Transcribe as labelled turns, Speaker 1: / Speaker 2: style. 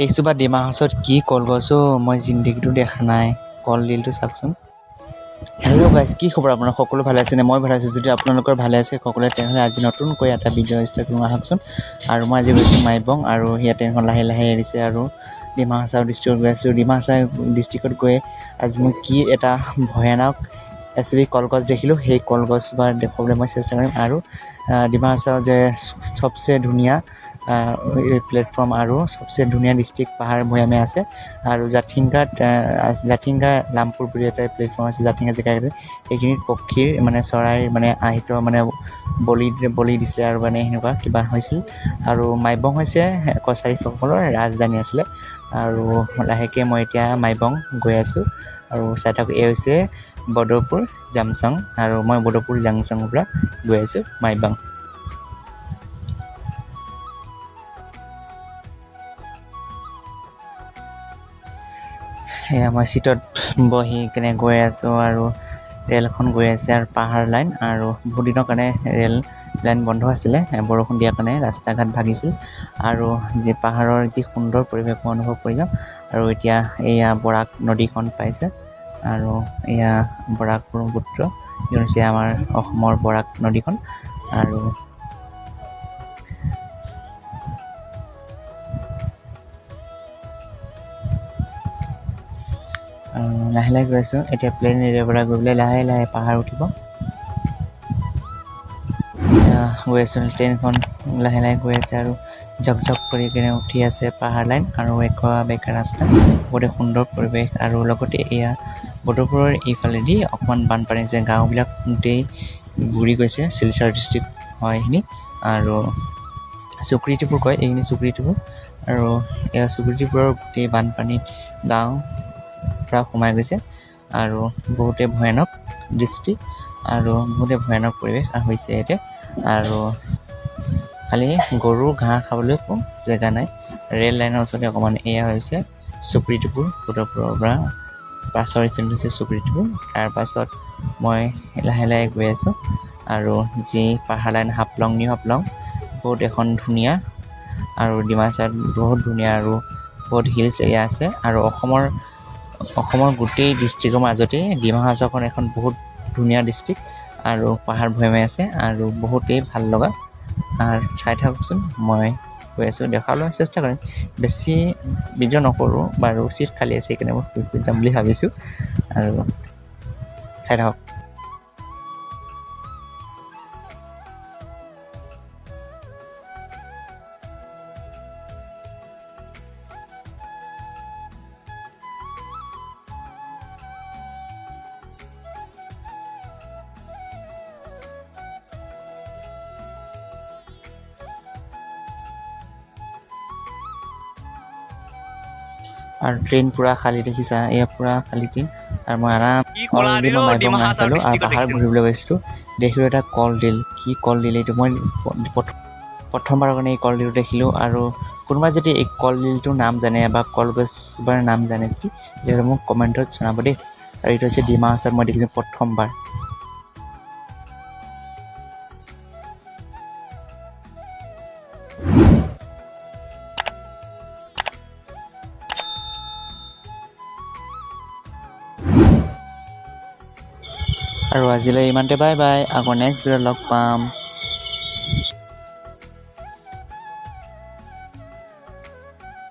Speaker 1: এইজোপা ডিমা হাউচত কি কলগছো মই জিন্দগীটো দেখা নাই। কলডিলটো চাওকচোন। হেল্ল' গাইজ কি খবৰ আপোনাৰ? সকলো ভালে আছেনে? মই ভালে আছোঁ। যদি আপোনালোকৰ ভালে আছে, সকলোৱে তেনেহ'লে আজি নতুনকৈ এটা ভিডিঅ' ষ্টাৰ্ট আহকচোন। আৰু মই আজি গৈছোঁ মাইবং আৰু সেয়া ট্ৰেইনখন লাহে লাহে এৰিছে আৰু ডিমা হাছাও ডিষ্ট্ৰিক্টত গৈ আছোঁ। ডিমা হাছাও ডিষ্ট্ৰিক্টত গৈ আজি মই কি এটা ভয়ানক এচুবি কলগছ দেখিলোঁ। সেই কলগছজোপা দেখুৱাবলৈ মই চেষ্টা কৰিম। আৰু ডিমা হাছাও যে চবচে ধুনীয়া প্লেটফৰ্ম আৰু চবচে ধুনীয়া ডিষ্ট্ৰিক্ট পাহাৰ ভৈয়ামে আছে। আৰু জাতিংগাত জাতিংগা লামপুৰ বুলি এটা প্লেটফৰ্ম আছে জাতিংগা জেগাতে সেইখিনিত পক্ষীৰ মানে চৰাইৰ মানে আহিত মানে বলি বলি দিছিলে আৰু মানে সেনেকুৱা কিবা হৈছিল। আৰু মাইবং হৈছে কছাৰীসকলৰ ৰাজধানী আছিলে। আৰু লাহেকৈ মই এতিয়া মাইবং গৈ আছোঁ। আৰু চাই থাকক, এই হৈছে বদৰপুৰ, জামচং। আৰু মই বদৰপুৰ জাংচঙৰ পৰা গৈ আছোঁ, মাইবং। সেয়া মই চিটত বহি কেনে গৈ আছোঁ আৰু ৰেলখন গৈ আছে আৰু পাহাৰ লাইন আৰু বহুত দিনৰ কাৰণে ৰেল লাইন বন্ধ আছিলে বৰষুণ দিয়াৰ কাৰণে ৰাস্তা ঘাট ভাগিছিল আৰু যি পাহাৰৰ যি সুন্দৰ পৰিৱেশ মই অনুভৱ কৰি যাম আৰু এতিয়া এয়া বৰাক নদীখন পাইছে আৰু এয়া বৰাক ব্ৰহ্মপুত্ৰ যি হৈছে আমাৰ অসমৰ বৰাক নদীখন আৰু আৰু লাহে লাহে গৈ আছোঁ। এতিয়া প্লেন এৰিয়াৰ পৰা গৈ পেলাই লাহে লাহে পাহাৰ উঠিব। গৈ আছোঁ ট্ৰেইনখন লাহে লাহে গৈ আছে আৰু জক জক কৰি কিনে উঠি আছে পাহাৰ লাইন আৰু একা বেকা ৰাস্তা, বহুতে সুন্দৰ পৰিৱেশ। আৰু লগতে এয়া, বদৰপুৰৰ এইফালেদি অকণমান বানপানী হৈছে। গাঁওবিলাক গোটেই বুৰি গৈছে, শিলচৰ ডিষ্ট্ৰিক্ট হয় এইখিনি। আৰু চুক্ৰিটিপুৰ কয়, এইখিনি চুক্ৰিটিপুৰ আৰু এয়া চুক্ৰিটিপুৰৰ গোটেই বানপানীত গাঁও পৰা সোমাই গৈছে আৰু বহুতে ভয়ানক দৃষ্টি আৰু বহুতে ভয়ানক পৰিৱেশ হৈছে ইয়াতে। আৰু খালি গৰু ঘাঁহ খাবলৈ একো জেগা নাই। ৰেল লাইনৰ ওচৰতে অকণমান এয়া হৈছে চুক্ৰিটিপুৰ বদৰপুৰৰ পৰা বাছৰ ষ্টেণ্ড হৈছে চুক্ৰিটিপুৰ তাৰপাছত মই লাহে লাহে গৈ আছোঁ আৰু যি পাহাৰ লাইন হাফলং নিউ হাফলং বহুত এখন ধুনীয়া আৰু ডিমাচাত বহুত ধুনীয়া আৰু বহুত হিলছ এৰিয়া আছে। আৰু অসমৰ অসমৰ গোটেই ডিষ্ট্ৰিক্টৰ মাজতে ডিমা হাছাওখন এখন বহুত ধুনীয়া ডিষ্ট্ৰিক্ট আৰু পাহাৰ ভৈয়ামে আছে আৰু বহুতেই ভাল লগা। আৰু চাই থাককচোন মই গৈ আছোঁ। দেখাবলৈ চেষ্টা কৰিম। বেছি ভিডিঅ' নকৰোঁ বাৰু চিট খালী আছে সেইকাৰণে মই শুই শুই যাম বুলি ভাবিছোঁ। আৰু চাই থাকক। আৰু ট্ৰেইন পূৰা খালী দেখিছা এয়া পূৰা খালী ট্ৰেইন আৰু মই আৰাম অলৰেডি মই মাইবং
Speaker 2: হাছাও
Speaker 1: পালোঁ আৰু পাহাৰ। ঘূৰিবলৈ গৈছিলোঁ। দেখিলোঁ এটা কলডিল কি কলডিল এইটো? মই প্ৰথ- প্ৰথমবাৰৰ কাৰণে এই কলডিলটো দেখিলোঁ। আৰু কোনোবাই যদি এই কলডিলটোৰ নাম জানে বা কলগছজোপাৰ নাম জানে যদি তেতিয়াহ'লে মোক কমেণ্টত জনাব দেই। আৰু এইটো হৈছে ডিমা হাছাওত মই দেখিছোঁ প্ৰথমবাৰ। আৰু আজিলৈ ইমানতে বাই বাই আকৌ নেক্সট ভিডিঅ'ত লগ পাম।